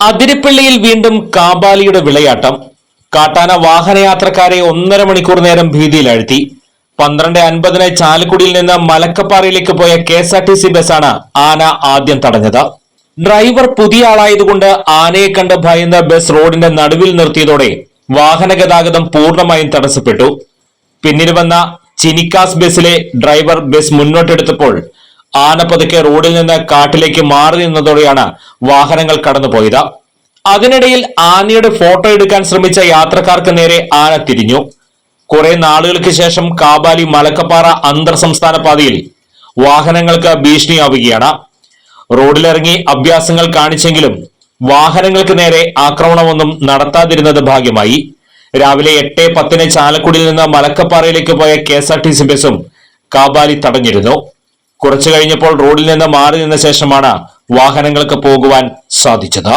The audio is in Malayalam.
അതിരപ്പള്ളിയിൽ വീണ്ടും കാബാലിയുടെ വിളയാട്ടം. കാട്ടാന വാഹനയാത്രക്കാരെ ഒന്നര മണിക്കൂർ നേരം ഭീതിയിലാഴ്ത്തി. പന്ത്രണ്ട് അൻപതിന് ചാലക്കുടിയിൽ നിന്ന് മലക്കപ്പാറയിലേക്ക് പോയ K S R T C ബസ്സാണ് ആന ആദ്യം തടഞ്ഞത്. ഡ്രൈവർ പുതിയ ആളായതുകൊണ്ട് ആനയെ കണ്ട് ഭയന്ന ബസ് റോഡിന്റെ നടുവിൽ നിർത്തിയതോടെ വാഹന ഗതാഗതം പൂർണമായും തടസ്സപ്പെട്ടു. പിന്നീട് വന്ന ചിനിക്കാസ് ബസ്സിലെ ഡ്രൈവർ ബസ് മുന്നോട്ടെടുത്തപ്പോൾ ആന പതുക്കെ റോഡിൽ നിന്ന് കാട്ടിലേക്ക് മാറി നിന്നതോടെയാണ് വാഹനങ്ങൾ കടന്നുപോയത്. അതിനിടയിൽ ആനയുടെ ഫോട്ടോ എടുക്കാൻ ശ്രമിച്ച യാത്രക്കാർക്ക് നേരെ ആന തിരിഞ്ഞു. കുറെ നാളുകൾക്ക് ശേഷം കാബാലി മലക്കപ്പാറ അന്തർ സംസ്ഥാന പാതയിൽ വാഹനങ്ങൾക്ക് ഭീഷണിയാവുകയാണ്. റോഡിലിറങ്ങി അഭ്യാസങ്ങൾ കാണിച്ചെങ്കിലും വാഹനങ്ങൾക്ക് നേരെ ആക്രമണമൊന്നും നടത്താതിരുന്നത് ഭാഗ്യമായി. രാവിലെ എട്ട് പത്തിന് ചാലക്കുടിയിൽ നിന്ന് മലക്കപ്പാറയിലേക്ക് പോയ K S R T C ബസും കാബാലി തടഞ്ഞിരുന്നു. കുറച്ചു കഴിഞ്ഞപ്പോൾ റോഡിൽ നിന്ന് മാറി നിന്ന ശേഷമാണ് വാഹനങ്ങൾക്ക് പോകുവാൻ സാധിച്ചത്.